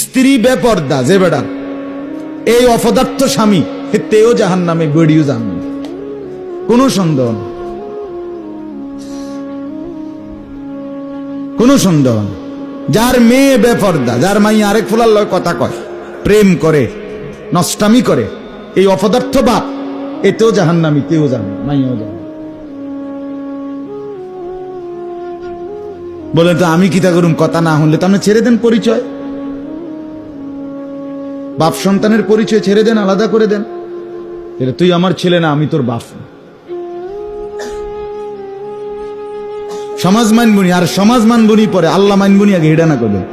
স্ত্রী বেপর্দা, যে বেড়া এই অপদার্থ স্বামী তেও জাহান নামে বেড়িও জাহান কোনো সন্দেহ কোনো সন্দেহ যার মেয়ে বেপর্দা, যার মাই আরেক ফুলার লয় কথা কয়, প্রেম করে, নষ্টামি করে, এই অপদার্থ বাপ এতেও জাহান নামি তেও জানে মাইয়াও জানে বলে তো আমি কিতা করুম কথা না হলে তো আপনি ছেড়ে দেন পরিচয়? বাপ সন্তানের পরিচয় ছেড়ে দেন, আলাদা করে দেন। এটা তুই আমার ছেলে না, আমি তোর বাপ। সমাজ মানবুনি, আর সমাজ মানবুনি পরে আল্লাহ মানবুনি আগে হেডা না করবেন।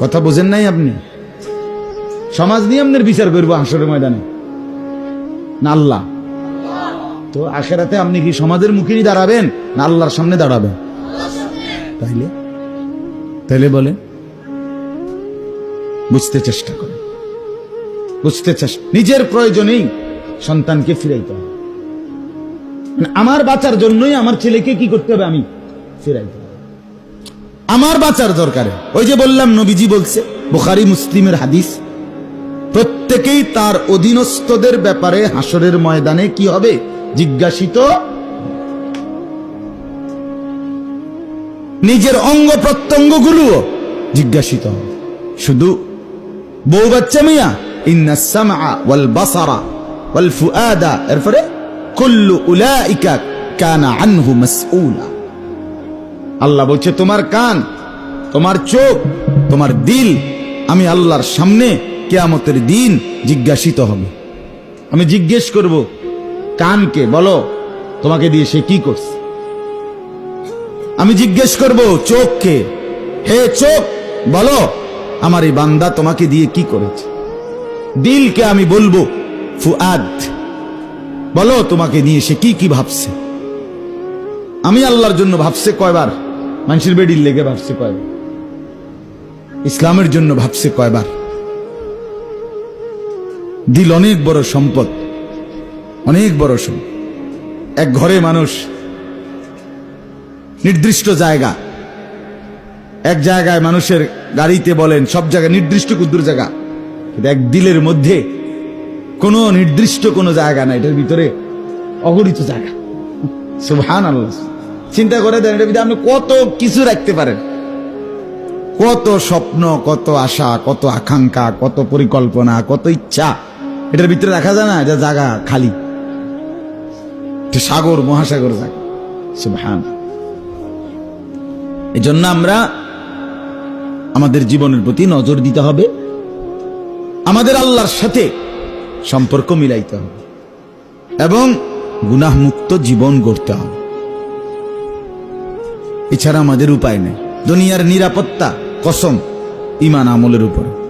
কথা বোঝেন নাই আপনি? সমাজ নিয়ে আপনার বিচার করব হাসরের ময়দানে। না আল্লাহ। তো আখেরাতে আপনি কি সমাজের মুখেই দাঁড়াবেন, না আল্লাহর সামনে দাঁড়াবেন? তাইলে? তাইলে বলেন। বুঝতে চেষ্টা করেন বুঝতে চেষ্টা নিজের প্রয়োজনেই সন্তানকে ফিরাইতে হবে। মানে আমার বাঁচার জন্যই আমার ছেলেকে কি করতে হবে আমি ফিরাইতে হবে। আমার বাঁচার দরকারে। ওই যে বললাম, নবীজি বলছে, বুখারি মুসলিমের হাদিস, প্রত্যেকেই তার অধীনস্থদের ব্যাপারে হাসরের ময়দানে কি হবে? জিজ্ঞাসিত। নিজের অঙ্গ প্রত্যঙ্গগুলো জিজ্ঞাসিত শুধু বউ বাচ্চা মিয়া কুল্লু উলাইকা আল্লাহ বলছে, তোমার কান, তোমার চোখ, তোমার দিল, আমি আল্লাহর সামনে কেয়ামতের দিন জিজ্ঞাসিত হবে। আমি জিজ্ঞেস করব, কানকে বলো, তোমাকে দিয়ে সে কি করছে? আমি জিজ্ঞেস করব, চোখকে। হে চোখ, বলো আমার এই বান্দা তোমাকে দিয়ে কি করেছে? দিলকে আমি বলব ফুআদ বলো তোমাকে নিয়ে সে কি কি ভাবছে? আমি আল্লাহর জন্য ভাবছে কয়বার? মানুষের বেডির লেগে ভাবছে কয়বার? ইসলামের জন্য ভাবছে কয়বার? দিল অনেক বড় সম্পদ, অনেক বড় সম্পদ। এক ঘরে মানুষ, নির্দিষ্ট জায়গা এক জায়গায় মানুষের গাড়িতে বলেন, সব জায়গায় নির্দিষ্ট কুদ্দুর জায়গা। কিন্তু এক দিলের মধ্যে কোনো নির্দিষ্ট কোনো জায়গা না এটার ভিতরে অগণিত জায়গা। সুবহান আল্লাহ চিন্তা করে দেন, এটার ভিতরে আপনি কত কিছু রাখতে পারেন। কত স্বপ্ন, কত আশা, কত আকাঙ্ক্ষা, কত পরিকল্পনা, কত ইচ্ছা, এটার ভিতরে রাখা যায় না, এটা জায়গা খালি। সাগর, মহাসাগর জায়গা। সুবহান এই জন্য আমরা আমাদের জীবনের প্রতি নজর দিতে হবে। আমাদের আল্লাহর সাথে সম্পর্ক মিলাইতে হবে। এবং গুনাহমুক্ত জীবন গড়তে হবে। এছাড়া আমাদের উপায় নেই। দুনিয়ার নিরাপত্তা, কসম ইমান আমলের উপরে।